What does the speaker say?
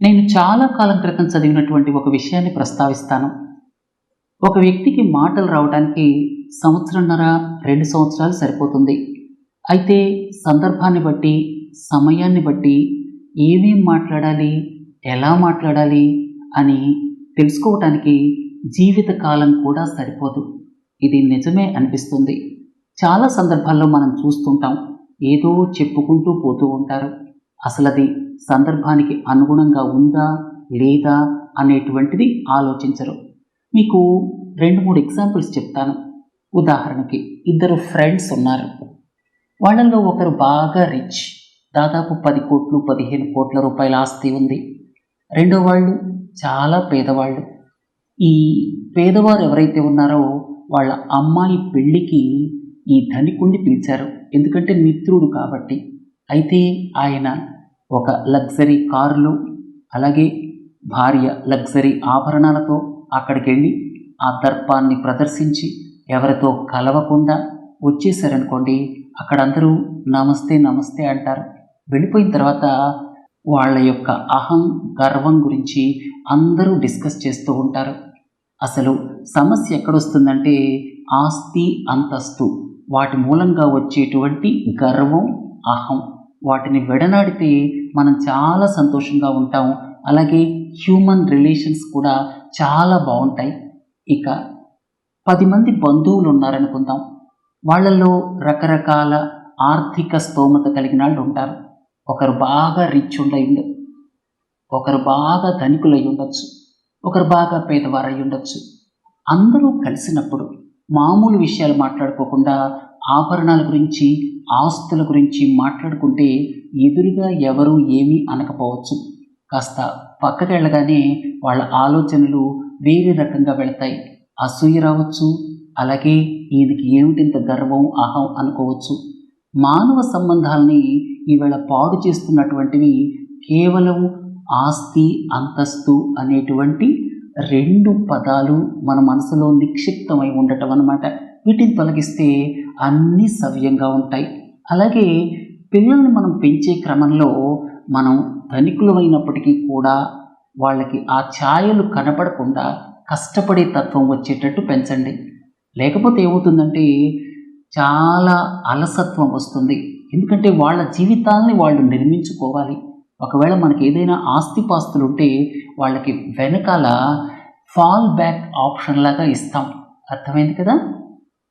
నేను చాలా కాలం క్రితం చదివినటువంటి ఒక విషయాన్ని ప్రస్తావిస్తాను. ఒక వ్యక్తికి మాటలు రావడానికి సంవత్సరంన్నర రెండు సంవత్సరాలు సరిపోతుంది. అయితే సందర్భాన్ని బట్టి సమయాన్ని బట్టి ఏమేం మాట్లాడాలి ఎలా మాట్లాడాలి అని తెలుసుకోవటానికి జీవితకాలం కూడా సరిపోదు. ఇది నిజమే అనిపిస్తుంది. చాలా సందర్భాల్లో మనం చూస్తుంటాం ఏదో చెప్పుకుంటూ పోతూ ఉంటారు. అసలు అది సందర్భానికి అనుగుణంగా ఉందా లేదా అనేటువంటిది ఆలోచించరు. మీకు రెండు మూడు ఎగ్జాంపుల్స్ చెప్తాను. ఉదాహరణకి ఇద్దరు ఫ్రెండ్స్ ఉన్నారు. వాళ్ళల్లో ఒకరు బాగా రిచ్ దాదాపు పది కోట్లు పదిహేను కోట్ల రూపాయల ఆస్తి ఉంది. రెండో వాళ్ళు చాలా పేదవాళ్ళు. ఈ పేదవారు ఎవరైతే ఉన్నారో వాళ్ళ అమ్మాయి పెళ్ళికి ఈ ధనికుణ్ణి పిలిచారు. ఎందుకంటే మిత్రుడు కాబట్టి. అయితే ఆయన ఒక లగ్జరీ కారులో అలాగే భార్య లగ్జరీ ఆభరణాలతో అక్కడికి వెళ్ళి ఆ దర్పాన్ని ప్రదర్శించి ఎవరితో కలవకుండా వచ్చేసారనుకోండి అక్కడ అందరూ నమస్తే నమస్తే అంటారు. వెళ్ళిపోయిన తర్వాత వాళ్ళ యొక్క అహం గర్వం గురించి అందరూ డిస్కస్ చేస్తూ ఉంటారు. అసలు సమస్య ఎక్కడొస్తుందంటే ఆస్తి అంతస్తు వాటి మూలంగా వచ్చేటువంటి గర్వం అహం వాటిని విడనాడితే మనం చాలా సంతోషంగా ఉంటాం. అలాగే హ్యూమన్ రిలేషన్స్ కూడా చాలా బాగుంటాయి. ఇక పది మంది బంధువులు ఉన్నారనుకుందాం. వాళ్ళల్లో రకరకాల ఆర్థిక స్తోమత కలిగిన వాళ్ళు ఉంటారు. ఒకరు బాగా రిచ్ ఉండయి ఒకరు బాగా ధనికులై ఉండొచ్చు. ఒకరు బాగా పేదవారై ఉండొచ్చు. అందరూ కలిసినప్పుడు మామూలు విషయాలు మాట్లాడుకోకుండా ఆభరణాల గురించి ఆస్తుల గురించి మాట్లాడుకుంటే ఎదురుగా ఎవరు ఏమీ అనకపోవచ్చు. కాస్త పక్కకి వెళ్ళగానే వాళ్ళ ఆలోచనలు వేరే రకంగా వెళతాయి. అసూయ రావచ్చు అలాగే ఈయనకి ఏమిటింత గర్వం అహం అనుకోవచ్చు. మానవ సంబంధాలని ఈవేళ పాడు చేస్తున్నటువంటివి కేవలం ఆస్తి అంతస్తు అనేటువంటి రెండు పదాలు మన మనసులో నిక్షిప్తమై ఉండటం అన్నమాట వీటిని తొలగిస్తే అన్నీ సవ్యంగా ఉంటాయి. అలాగే పిల్లల్ని మనం పెంచే క్రమంలో మనం ధనికులమైనప్పటికీ కూడా వాళ్ళకి ఆ ఛాయలు కనపడకుండా కష్టపడే తత్వం వచ్చేటట్టు పెంచండి. లేకపోతే ఏమవుతుందంటే చాలా అలసత్వం వస్తుంది. ఎందుకంటే వాళ్ళ జీవితాల్ని వాళ్ళు నిర్మించుకోవాలి. ఒకవేళ మనకి ఏదైనా ఆస్తిపాస్తులు ఉంటే వాళ్ళకి వెనకాల ఫాల్ బ్యాక్ ఆప్షన్ లాగా ఇస్తాం. అర్థమైంది కదా?